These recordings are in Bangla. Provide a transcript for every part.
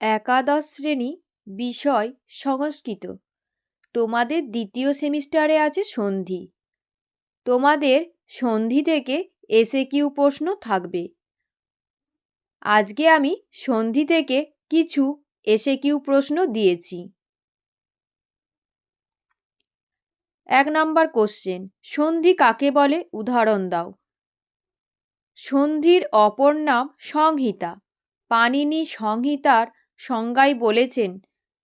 একাদশ শ্রেণি, বিষয়, সংস্কৃত। তোমাদের দ্বিতীয় সেমিস্টারে আছে সন্ধি। তোমাদের সন্ধি থেকে এসে কিউ প্রশ্ন থাকবে। আজকে আমি সন্ধি থেকে কিছু এসে কিউ প্রশ্ন দিয়েছি। এক নাম্বার কোশ্চেন সন্ধি কাকে বলে? উদাহরণ দাও। সন্ধির অপর নাম সংহিতা। পানিনি সংহিতার সংজ্ঞায় বলেছেন,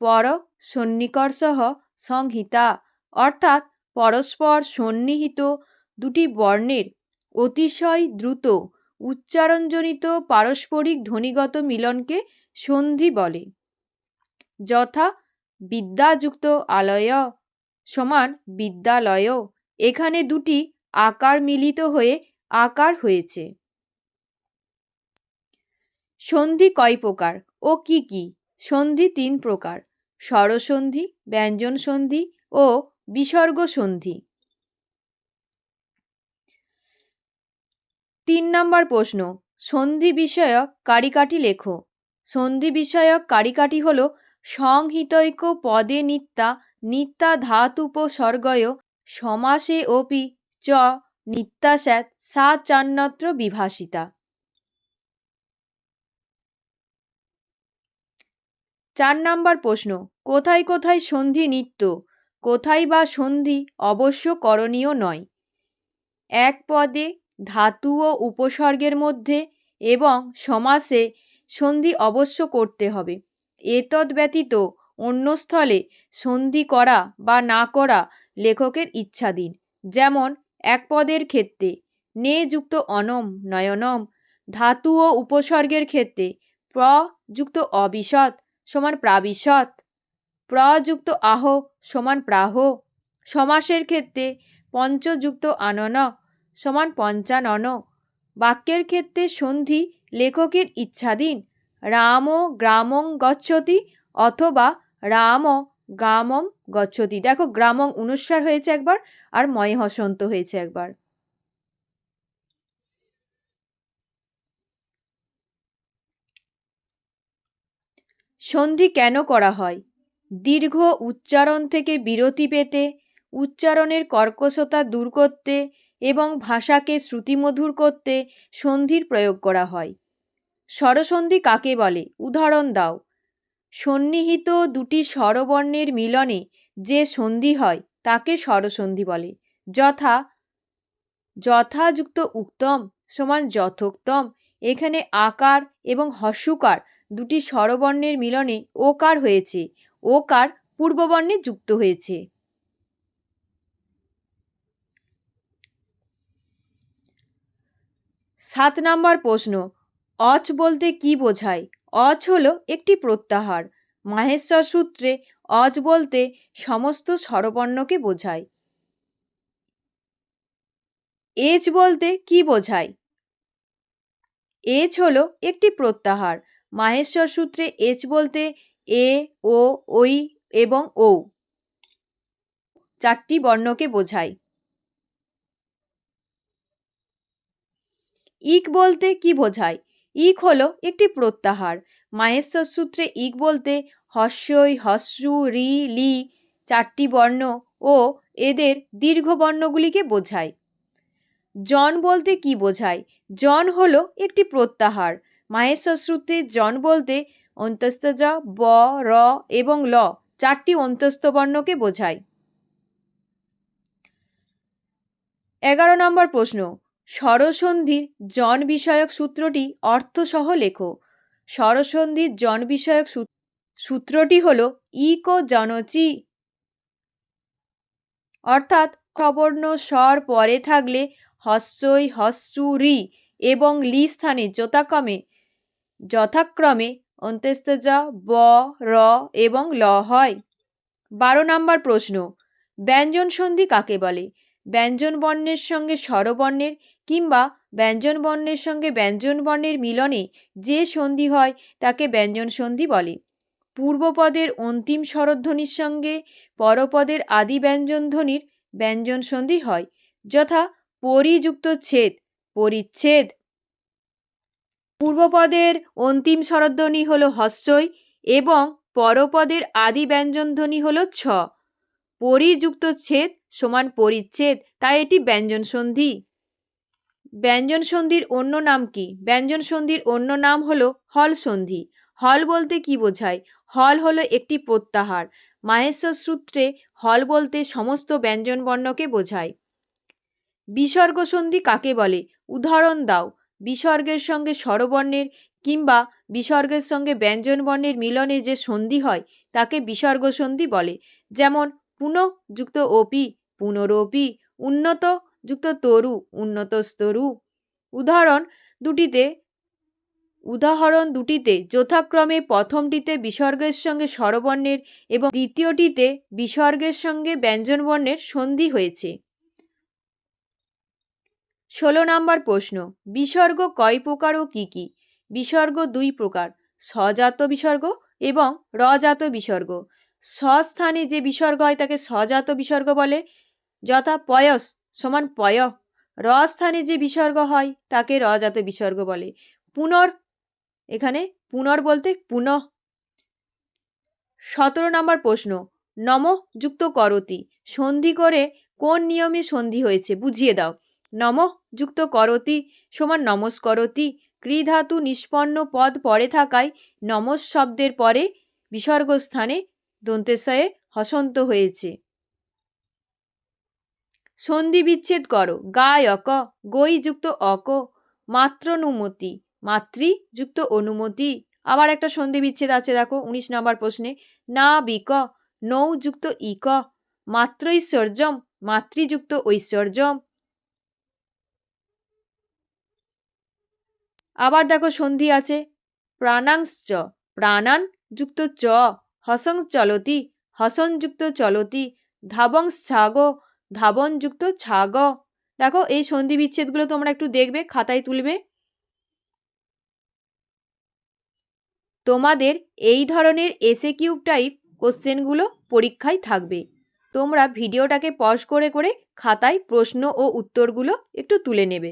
পর সন্নিকর্ষহ সংহিতা অর্থাৎ পরস্পর সন্নিহিত দুটি বর্ণের অতিশয় দ্রুত উচ্চারণজনিত পারস্পরিক ধ্বনিগত মিলনকে সন্ধি বলে। যথা বিদ্যাযুক্ত আলয় সমান বিদ্যালয়, এখানে দুটি আকার মিলিত হয়ে আকার হয়েছে। সন্ধি কয় প্রকার? ও কি কি? সন্ধি তিন প্রকার। স্বরসন্ধি ব্যঞ্জন সন্ধি ও বিসর্গ সন্ধি তিন নম্বর প্রশ্ন। সন্ধি বিষয়ক কারিকাটি লেখো। সন্ধি বিষয়ক কারিকাটি হল সংহিতৈক পদে নিত্যা নিত্যা ধাতুপসর্গয় সমাসে অপি চ নিত্যাস্যাৎ সা চান্নত্র বিভাসিতা। চার নাম্বার প্রশ্ন, কোথায় কোথায় সন্ধি নিত্য? কোথায় বা সন্ধি অবশ্য করণীয় নয়। এক পদে ধাতু ও উপসর্গের মধ্যে এবং সমাসে সন্ধি অবশ্য করতে হবে। এতদ ব্যতীত অন্য স্থলে সন্ধি করা বা না করা লেখকের ইচ্ছাধীন। যেমন, এক পদের ক্ষেত্রে, নে যুক্ত অনম, নয়নম, ধাতু ও উপসর্গের ক্ষেত্রে, প্র যুক্ত অবিশদ সমান প্রাবিশদ প্রযুক্ত আহ সমান প্রাহ, সমাসের ক্ষেত্রে পঞ্চযুক্ত আনন, সমান পঞ্চানন, বাক্যের ক্ষেত্রে সন্ধি, লেখকের ইচ্ছাধীন, রাম গ্রামং গচ্ছতি অথবা রাম গ্রামম গচ্ছতি। দেখো, গ্রামং অনুস্বার হয়েছে একবার আর ময় হসন্ত হয়েছে একবার। সন্ধি কেন করা হয়? দীর্ঘ উচ্চারণ থেকে বিরতি পেতে, উচ্চারণের কর্কশতা দূর করতে এবং ভাষাকে শ্রুতিমধুর করতে সন্ধির প্রয়োগ করা হয়। স্বরসন্ধি কাকে বলে? উদাহরণ দাও। সন্নিহিত দুটি স্বরবর্ণের মিলনে যে সন্ধি হয়, তাকে স্বরসন্ধি বলে। যথা, যথাযুক্ত উত্তম সমান যথোক্তম এখানে আকার এবং হস্যকার দুটি স্বরবর্ণের মিলনে ওকার হয়েছে। ওকার পূর্ববর্ণে যুক্ত হয়েছে। সাত নম্বর প্রশ্ন, অচ বলতে কি বোঝায়? অচ হলো একটি প্রত্যাহার। মাহেশ্বর সূত্রে অজ বলতে সমস্ত স্বরবর্ণকে বোঝায়। এজ বলতে কি বোঝায়? এজ হলো একটি প্রত্যাহার। মাহেশ্বর সূত্রে এচ বলতে এ ও ওই এবং ও চারটি বর্ণকে বোঝায়। ইক বলতে কি বোঝায়? ইক হলো একটি প্রত্যাহার। মাহেশ্বর সূত্রে ইক বলতে হস্যই হস্যু রি, লি, চারটি বর্ণ ও এদের দীর্ঘ বর্ণগুলিকে বোঝায়। জন বলতে কি বোঝায়? জন হলো একটি প্রত্যাহার। মাহেশ্বর শ্রুতি জন বলতে অন্তস্তজ ব, র এবং ল চারটি অন্তস্থ বর্ণকে বোঝায়। এগারো নম্বর প্রশ্ন। স্বরসন্ধির জন বিষয়ক সূত্রটি অর্থসহ লেখো। স্বরসন্ধির জন বিষয়ক সূত্রটি হল ইকো জনচি অর্থাৎ সবর্ণ স্বর পরে থাকলে হস্যই হস্যু রি এবং লি স্থানে যথাক্রমে যথাক্রমে অন্ত্যেস্তজা ব, র এবং ল হয়। বারো নম্বর প্রশ্ন, ব্যঞ্জন সন্ধি কাকে বলে? ব্যঞ্জন বর্ণের সঙ্গে স্বরবর্ণের কিংবা ব্যঞ্জন বর্ণের সঙ্গে ব্যঞ্জন বর্ণের মিলনে যে সন্ধি হয় তাকে ব্যঞ্জন সন্ধি বলে। পূর্বপদের অন্তিম স্বরধ্বনির সঙ্গে পরপদের আদি ব্যঞ্জন ধ্বনির ব্যঞ্জন সন্ধি হয়, যথা পরিযুক্ত ছেদ, পরিচ্ছেদ। পূর্বপদের অন্তিম স্বরধ্বনি হল হস্যই এবং পরপদের আদি ব্যঞ্জনধ্বনি হল ছ। পরিযুক্ত ছেদ সমান পরিচ্ছেদ, তাই এটি ব্যঞ্জন সন্ধি ব্যঞ্জন সন্ধির অন্য নাম কি? ব্যঞ্জন সন্ধির অন্য নাম হলো হল সন্ধি হল বলতে কি বোঝায়? হল হলো একটি প্রত্যাহার। মাহেশ্বর সূত্রে হল বলতে সমস্ত ব্যঞ্জন বর্ণকে বোঝায়। বিসর্গ সন্ধি কাকে বলে? উদাহরণ দাও। বিসর্গের সঙ্গে স্বরবর্ণের কিংবা বিসর্গের সঙ্গে ব্যঞ্জন বর্ণের মিলনে যে সন্ধি হয়, তাকে বিসর্গ সন্ধি বলে। যেমন, পুনঃ যুক্ত ওপি পুনরোপি, উন্নত যুক্ত তরু উন্নত স্তরু উদাহরণ দুটিতে উদাহরণ দুটিতে যথাক্রমে প্রথমটিতে বিসর্গের সঙ্গে স্বরবর্ণের এবং দ্বিতীয়টিতে বিসর্গের সঙ্গে ব্যঞ্জনবর্ণের সন্ধি হয়েছে। ষোলো নম্বর প্রশ্ন, বিসর্গ কয় প্রকার ও কী কী? বিসর্গ দুই প্রকার সজাত বিসর্গ এবং রজাত বিসর্গ। স্বস্থানে যে বিসর্গ হয় তাকে সজাত বিসর্গ বলে। যথা পয়স সমান পয় র স্থানে যে বিসর্গ হয় তাকে রজাত বিসর্গ বলে। পুনর, এখানে পুনর বলতে পুনঃ। সতেরো নম্বর প্রশ্ন, নম যুক্ত করতি, সন্ধি করে কোন নিয়মে সন্ধি হয়েছে বুঝিয়ে দাও। নম যুক্ত করতি সমান নমস্করতি। ক্রিধাতু নিষ্পন্ন পদ পরে থাকায় নমস শব্দের পরে বিসর্গ স্থানে দন্তেশয়ে হসন্ত হয়েছে। সন্ধি বিচ্ছেদ করো, গায় অক গই যুক্ত অক, মাত্রনুমতি, মাতৃ যুক্ত অনুমতি। আবার একটা সন্ধি বিচ্ছেদ আছে, দেখো, উনিশ নম্বর প্রশ্নে। না বিক, নৌ যুক্ত ইক, মাত্রৈশ্বর্যম, মাতৃযুক্ত ঐশ্বর্যম। আবার দেখো সন্ধি আছে। প্রাণাংশ্চ, প্রাণান যুক্ত চ, হসং চলতি, হসন যুক্ত চলতি, ধাবং ছাগ ধাবন যুক্ত ছাগ। দেখো এই সন্ধি বিচ্ছেদগুলো তোমরা একটু দেখবে, খাতায় তুলবে। তোমাদের এই ধরনের এসে কিউব টাইপ কোশ্চেনগুলো পরীক্ষায় থাকবে। তোমরা ভিডিওটাকে পজ করে করে খাতায় প্রশ্ন ও উত্তরগুলো একটু তুলে নেবে।